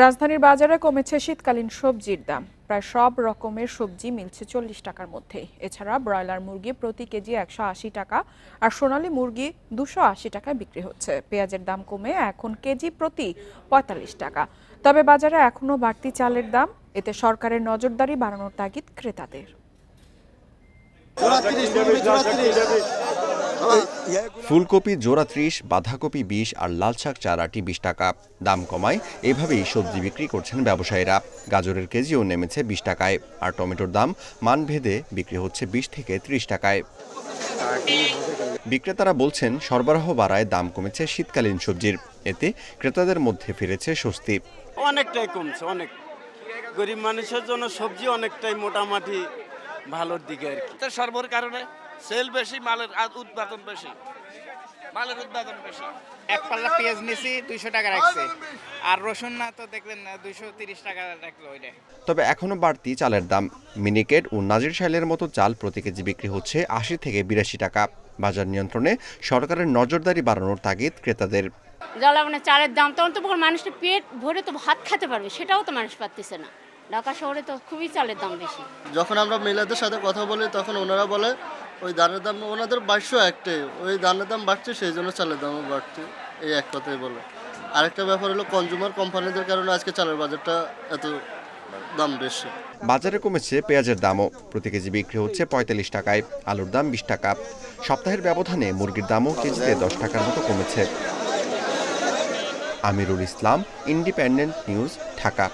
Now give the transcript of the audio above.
রাজধানীর বাজারে কমেছে শীতকালীন সবজির দাম। প্রায় সব রকমের সবজি মিলছে চল্লিশ টাকার মধ্যে। এছাড়া ব্রয়লার মুরগি প্রতি কেজি একশো আশি টাকা আর সোনালী মুরগি দুশো আশি টাকায় বিক্রি হচ্ছে। পেঁয়াজের দাম কমে এখন কেজি প্রতি পঁয়তাল্লিশ টাকা। তবে বাজারে এখনও বাড়তি চালের দাম। এতে সরকারের নজরদারি বাড়ানোর তাগিদ ক্রেতাদের। ফুলকপি জোড়া ত্রিশ বাঁধাকপি বিশ আর লাল শাক চারাটি বিশ টাকা। দাম কমায় এভাবেই সবজি বিক্রি করছেন ব্যবসায়ীরা। গাজরের কেজিও নেমেছে বিশ টাকায় আর টমেটোর দাম মানভেদে বিক্রি হচ্ছে বিশ থেকে ত্রিশ টাকায়। বিক্রেতারা বলছেন সরবরাহ বাড়ায় দাম কমেছে শীতকালীন সবজির। এতে ক্রেতাদের মধ্যে ফিরেছে স্বস্তি। অনেকটাই কমছে অনেক। গরিব মানুষের জন্য সবজি অনেকটাই মোটামুটি ভালোর দিকে আর কি। সর্বর কারণে? সেল বেশি মালের উৎপাদন বেশি। মালের উৎপাদন বেশি। এক পাল্লা পেঁয়াজ নিছি দুইশো টাকা রাখছে। আর রসুন না তো দেখলেন দুইশো তিরিশ টাকা রাখল ওইটা। তবে এখনও বাড়তি চালের দাম। মিনিকেট ও নাজির শাইলের মতো চাল প্রতি কেজি বিক্রি হচ্ছে আশি থেকে বিরাশি টাকা। বাজার নিয়ন্ত্রণে সরকারের নজরদারি বাড়ানোর তাগিদ ক্রেতাদের। জ্বালাবানে চালের দাম তখন তো তখন মানুষটা পেট ভরে তো ভাত খেতে পারবে সেটাও তো মানুষ পারতেছে না। ঢাকা শহরে তো খুবই চালের দাম বেশি। যখন আমরা মিলাদের সাথে কথা বলি তখন ওনারা বলে ওই ধানের দাম ওনাদের বাইশশো একটাই। ওই ধানের দাম বাড়ছে, সেই জন্য চালের দামও বাড়ছে, এই এক কথাই বলে। আরেকটা ব্যাপার হলো কনজিউমার কোম্পানিদের কারণে আজকে চালের বাজারটা এত দাম বেশি। বাজারে কমেছে পেঁয়াজের দামও। প্রতি কেজি বিক্রি হচ্ছে পঁয়তাল্লিশ টাকায়, আলুর দাম বিশ টাকা। সপ্তাহের ব্যবধানে মুরগির দামও কেজিতে দশ টাকার মতো কমেছে। Amirul Islam, independent news, Dhaka.